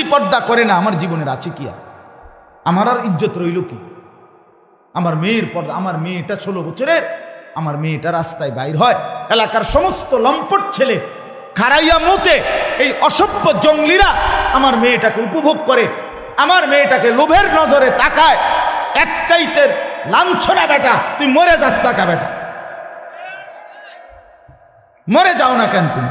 স্ত্রী পর্দা করে না, আমার জীবনের আছে কি আমার আর ইজ্জত রইল কি? আমার মেয়ের পর্দা, আমার মেয়েটা ষোলো বছরের আমার মেয়েটা রাস্তায় বাইর হয়, এলাকার সমস্ত লম্পট ছেলে খারাইয়া মুতে এই অসভ্য জঙ্গলিরা আমার মেয়েটাকে উপভোগ করে, আমার মেয়েটাকে লোভের নজরে তাকায়, এক চাইতে লাঞ্ছনা বেটা, তুই মরে যাস তাকা বেটা? মরে যাও না কেন তুমি?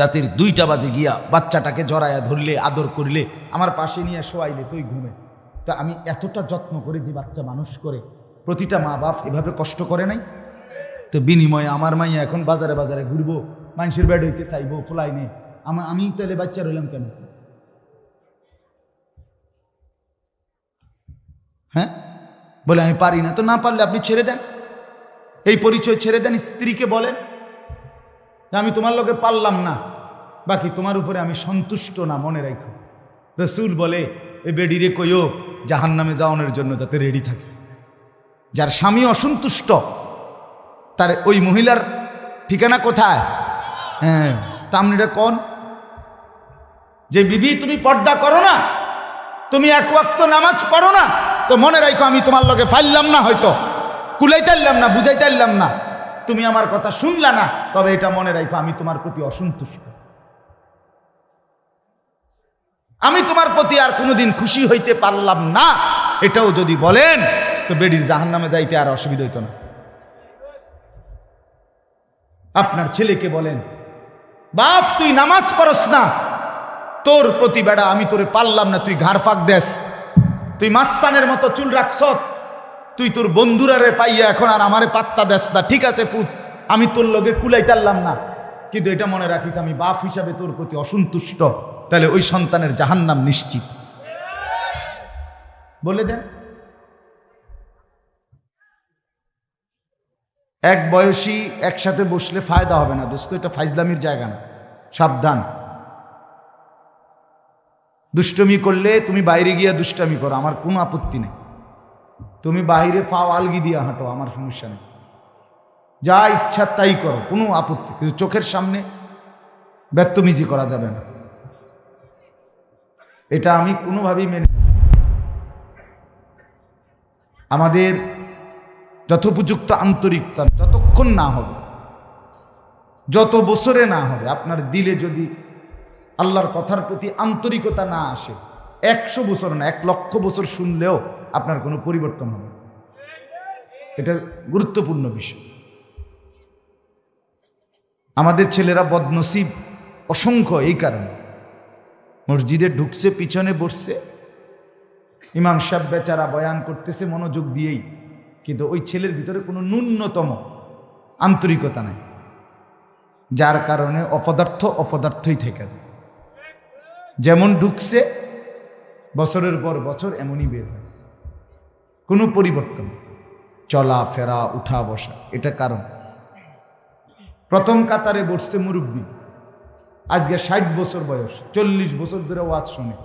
রাতের দুইটা বাজে গিয়া বাচ্চাটাকে জড়ায়া ধরলে, আদর করলে, আমার পাশে নিয়ে শোয়াইলে তুই ঘুমে। তা আমি এতটা যত্ন করে যে বাচ্চা মানুষ করে, প্রতিটা মা বাপ এভাবে কষ্ট করে নাই? তো বিনিময়ে আমার মাইয়া এখন বাজারে বাজারে ঘুরবো মানুষের ব্যাড হইতে চাইব ফোলাই নেই আমার আমি তাহলে বাচ্চা রইলাম কেন? হ্যাঁ? বলে, আমি পারি না। তো না পারলে আপনি ছেড়ে দেন। এই পরিচয় ছেড়ে দেন, স্ত্রীকে বলেন। আমি তোমার লোকে পারলাম না। বাকি তোমার উপরে আমি সন্তুষ্ট না, মনে রাখো। রসুল বলে, এ বেডিরে কইও জাহান নামে যাওয়ানোর জন্য যাতে রেডি থাকে। যার স্বামী অসন্তুষ্ট, তার ওই মহিলার ঠিকানা কোথায়? হ্যাঁ তা আপনি কন? যে, বিবি, তুমি পর্দা করো না। তুমি এক ওয়াক্ত নামাজ পড়ো না। তো মনে রাখো, আমি তোমার লগে ফাইললাম না হয়তো। কুলাইতে কুলাইতারলাম না, বুঝাইতারলাম না। তুমি আমার কথা শুনলা না, তবে এটা মনে রাখো আমি তোমার প্রতি অসন্তুষ্ট। আমি তোমার প্রতি আর কোনোদিন খুশি হইতে পারলাম না, এটাও যদি বলেন, তো বেডির জাহান নামে যাইতে আর অসুবিধা হইতো না। আপনার ছেলেকে বলেন, বাপ, তুই নামাজ পড়স না। তোর প্রতি বেড়া আমি তোরে পারলাম না, তুই ঘাড় ফাঁক দেস। তুই মাস্তানের মতো চুল রাখছ তুই তোর বন্ধুরারে পাইয়া এখন আর আমারে পাত্তা দেস না। ঠিক আছে, পুত। আমি তোর লগে কুলাইতারলাম না। কিন্তু এটা মনে রাখিস, আমি বাপ হিসাবে তোর প্রতি অসন্তুষ্ট। তাহলে ওই সন্তানের জাহান্নাম নিশ্চিত। বলে দেন। এক বয়সী একসাথে বসলে ফায়দা হবে না। দোস্ত, এটা ফাইজলামির জায়গা না। সাবধান। দুষ্টমি করলে তুমি বাইরে গিয়া দুষ্টামি করো, আমার কোনো আপত্তি নেই। তুমি বাইরে পাও, আলগি দিয়ে হাঁটো, আমার সমস্যা নেই। যা ইচ্ছা তাই করো, কোনো আপত্তি, কিন্তু চোখের সামনে ব্যক্তমিজি করা যাবে না। এটা আমি কোনোভাবেই মেনে আমাদের যথোপযুক্ত আন্তরিকতা যতক্ষণ না হবে, যত বছরে না হবে, আপনার দিলে যদি আল্লাহর কথার প্রতি আন্তরিকতা না আসে একশো বছর না, এক লক্ষ বছর শুনলেও আপনার কোনো পরিবর্তন হবে এটা গুরুত্বপূর্ণ বিষয়। আমাদের ছেলেরা বদনসিব, অসংখ্য এই কারণে। মসজিদে ঢুকছে, পিছনে বসছে। ইমাম সাহেব বেচারা বয়ান করতেছে মনোযোগ দিয়েই, কিন্তু ওই ছেলের ভিতরে কোনো ন্যূনতম আন্তরিকতা নাই। যার কারণে অপদার্থ অপদার্থই থেকে যায়। যেমন ঢুকছে বছরের পর বছর এমনই বের হয়। কোনো পরিবর্তন। চলা, ফেরা, উঠা, বসা, এটা কারণ। প্রথম কাতারে বসছে মুরব্বী। আজকে ষাট বছর বয়স, চল্লিশ বছর ধরে ওয়াজ শুনে।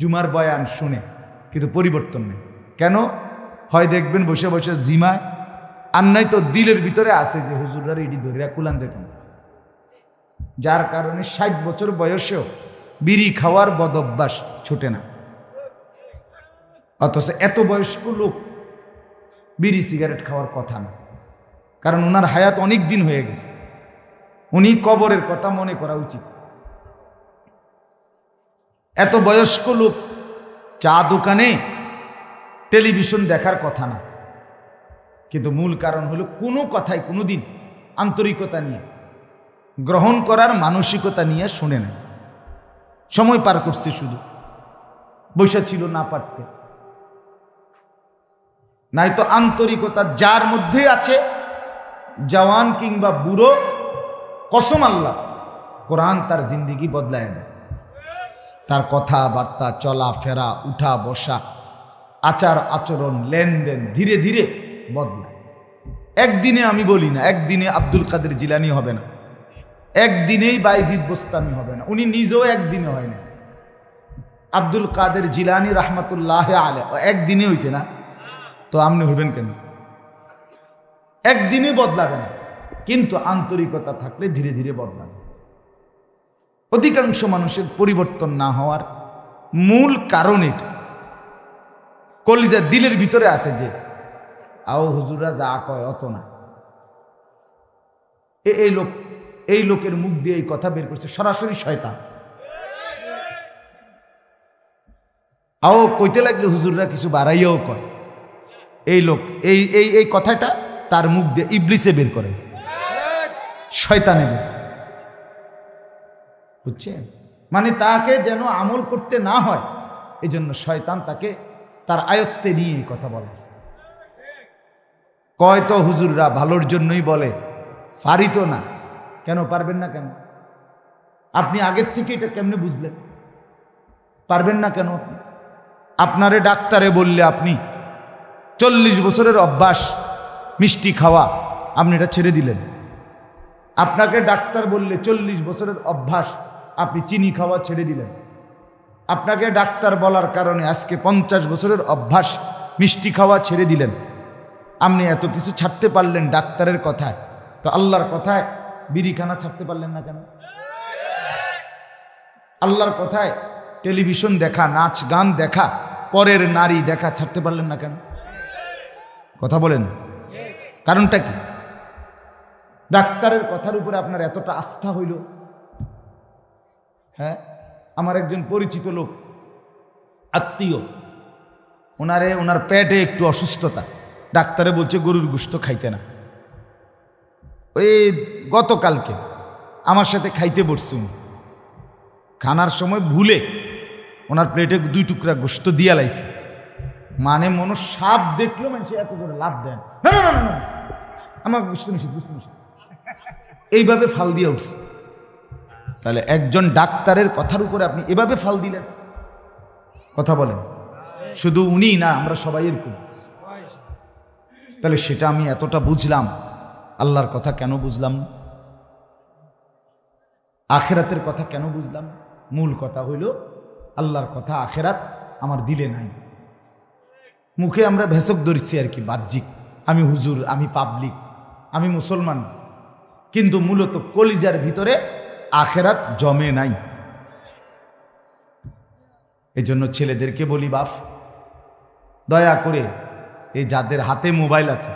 জুমার বয়ান শুনে, কিন্তু পরিবর্তন নেই। কেন? হয় দেখবেন বসে বসে জিমায়, আর নাই তো দিলের ভিতরে আছে যে, হুজুররা ইডি ধরিয়া কুলান যেত যার কারণে ষাট বছর বয়সেও বিড়ি খাওয়ার বদ অভ্যাস ছুটে না। অথচ এত বয়স্ক লোক বিড়ি সিগারেট খাওয়ার কথা না। কারণ ওনার হায়াত অনেক দিন হয়ে গেছে। উনি কবরের কথা মনে করা উচিত। এত বয়স্ক লোক চা দোকানে টেলিভিশন দেখার কথা না। কিন্তু মূল কারণ হলো কোনো কথাই কোনো দিন আন্তরিকতা নিয়ে, গ্রহণ করার মানসিকতা নিয়ে শুনে নেয়। সময় পার করছে শুধু। বৈশা ছিল না পারতে। নাই তো আন্তরিকতা যার মধ্যে আছে, জওয়ান কিংবা বুড়ো, কসম আল্লাহ, কোরআন তার জিন্দিগি বদলায় দেয়। তার কথাবার্তা চলা ফেরা উঠা বসা আচার আচরণ, লেনদেন ধীরে ধীরে বদলায়। একদিনে আমি বলি না, একদিনে আব্দুল কাদের জিলানি হবে না। একদিনেই বাইজিদ বোস্তামি হবে না। উনি নিজেও একদিনে হয় না আব্দুল কাদের জিলানি রহমতুল্লাহ আলে একদিনে হয়েছে না। তো আপনি হইবেন কেন? একদিনে বদলাবে না কিন্তু আন্তরিকতা থাকলে ধীরে ধীরে বদলাবে অধিকাংশ মানুষের পরিবর্তন না হওয়ার মূল কারণ এটা। কলিজার দিলের ভিতরে আছে যে, আও হুজুরা যা কয় অত না। এই লোক, এই লোকের মুখ দিয়ে এই কথা বের করছে, সরাসরি শয়তান। আও কইতে লাগলে হুজুররা কিছু বাড়াইয়াও কয়। এই লোক, এই এই এই কথাটা তার মুখ দিয়ে ইবলিসে বের করেছে শয়তানে বের বুঝছেন? মানে তাকে যেন আমল করতে না হয় এই জন্য শয়তান তাকে তার আয়ত্তে নিয়ে এই কথা বলেছে কয় তো হুজুররা, ভালোর জন্যই বলে পারি তো না। কেন পারবেন না কেন? আপনি আগের থেকে এটা কেমনে বুঝলেন? পারবেন না কেন আপনি? আপনারে ডাক্তারে বললে আপনি চল্লিশ বছরের অভ্যাস, মিষ্টি খাওয়া, আপনি এটা ছেড়ে দিলেন। আপনাকে ডাক্তার বললে চল্লিশ বছরের অভ্যাস, আপনি চিনি খাওয়া ছেড়ে দিলেন। আপনাকে ডাক্তার বলার কারণে আজকে পঞ্চাশ বছরের অভ্যাস, মিষ্টি খাওয়া ছেড়ে দিলেন। আপনি এত কিছু ছাড়তে পারলেন ডাক্তারের কথায়। তো আল্লাহর কথায় বিড়িখানা ছাড়তে পারলেন না কেন? আল্লাহর কথায় টেলিভিশন দেখা, নাচ গান দেখা, পরের নারী দেখা ছাড়তে পারলেন না কেন? কথা বলেন। কারণটা কি? ডাক্তারের কথার উপরে আপনার এতটা আস্থা হইল? হ্যাঁ? আমার একজন পরিচিত লোক, আত্মীয়। ওনারে, ওনার পেটে একটু অসুস্থতা। ডাক্তারে বলছে, গরুর গুস্ত খাইতে না। ওই গতকালকে আমার সাথে খাইতে বসছে উনি। খানার সময় ভুলে ওনার প্লেটে দুই টুকরা গোস্ত দিয়া লাইছে। মানে মনো সাপ দেখল মানুষ এত করে লাভ দেন না না না, না আমার বুঝতে নিষেধ বুঝতে নিষেধ এইভাবে ফাল দিয়ে উঠছে। তাহলে একজন ডাক্তারের কথার উপরে আপনি এভাবে ফাল দিলেন। কথা বলেন। শুধু উনি না আমরা সবাই এরকম। তাহলে সেটা আমি এতটা বুঝলাম আল্লাহর কথা কেন বুঝলাম? আখেরাতের কথা কেন বুঝলাম? মূল কথা হইল আল্লাহর কথা আখেরাত আমার দিলে নাই। মুখে আমরা ভেসক ধরছি আর কি, বাহ্যিক। আমি হুজুর, আমি পাবলিক আমি মুসলমান। কিন্তু মূলত কলিজার ভিতরে আখেরাত জমে নাই। এই জন্য ছেলেদেরকে বলি, বাপ, দয়া করে, এই যাদের হাতে মোবাইল আছে,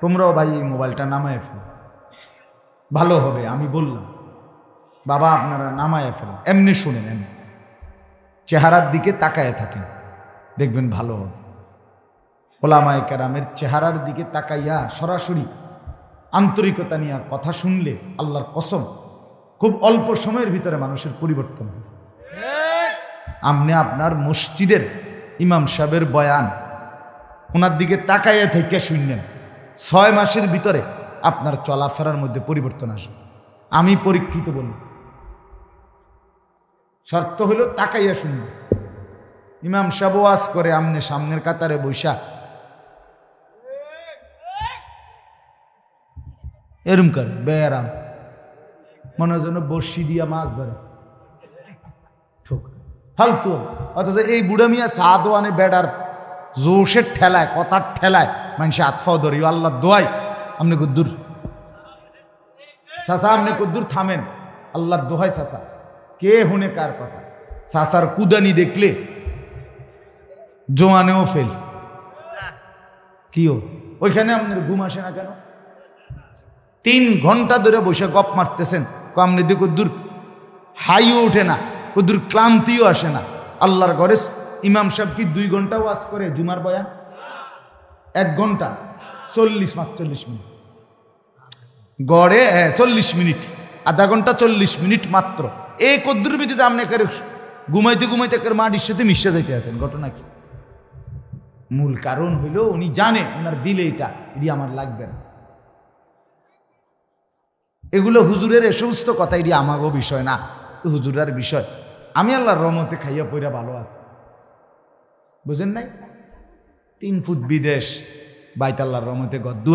তোমরাও ভাই এই মোবাইলটা নামায় ফেলো। ভালো হবে, আমি বললাম। বাবা, আপনারা নামায় ফেলেন এমনি শুনেন, এমনি। চেহারার দিকে তাকায় থাকেন। দেখবেন ভালো হবে। ওলামায় কেরামের চেহারার দিকে তাকাইয়া সরাসরি আন্তরিকতা নিয়ে কথা শুনলে আল্লাহর কসম, খুব অল্প সময়ের ভিতরে মানুষের পরিবর্তন হয় আপনি আপনার মসজিদের ইমাম সাহেবের বয়ান, ওনার দিকে তাকাইয়া থেকে শুনলেন, ছয় মাসের ভিতরে আপনার চলাফেরার মধ্যে পরিবর্তন আসবে। আমি পরীক্ষিত বলি। শর্ত হলো তাকাইয়া শুনবে ইমাম সাহেব ওয়াজ করে আমনে সামনের কাতারে বৈশা এরম করে, বেয়ারাম। মনে হয় যেন বর্ষি দিয়া মাছ ধরে। ঠোক। ফালতু। অথচ এই বুড়া মিয়া সাদওয়ানে বেড়ার জোশের ঠেলায়, কথার ঠেলায় মানুষ আতফাও ধরি আল্লাহ দোয়াই আপনি কুদ্দুর সাসা আপনি কুদ্দুর থামেন। আল্লাহ দোহাই, সাসা। কে হুনে কার কথা? সাসার কুদানি দেখলে জোয়ানেও ফেল। কিও ওইখানে আপনার ঘুম আসে না কেন? তিন ঘণ্টা ধরে বসে গপ মারতেছেন। কামনে দিকে দূর হাইও ওঠে না দূর ক্লান্তিও আসে না। আল্লাহর ঘরে ইমাম সাহেব কি দুই ঘণ্টা ওয়াজ করে জুমার বয়ান? এক ঘণ্টা চল্লিশ পাঁচচল্লিশ মিনিট। গড়ে হ্যাঁ, চল্লিশ মিনিট আধা ঘণ্টা চল্লিশ মিনিট মাত্র। এই কদ্দুর ভিত্তিতে আপনি একেবারে ঘুমাইতে ঘুমাইতে একের মাটির সাথে মিশে যাইতে আছেন ঘটনা কি? মূল কারণ হইল উনি জানে ওনার দিলে এটা এটি আমার লাগবে না। এগুলো হুজুরের এ সমস্ত কথা, এটি আমাগো বিষয় না হুজুরার বিষয়। আমি আল্লাহর রহমতে খাইয়া পইরা ভালো আছি। বুঝেন নাই? তিন ফুট বিদেশ, বাইতাল্লাহর রহমতে গদ্দু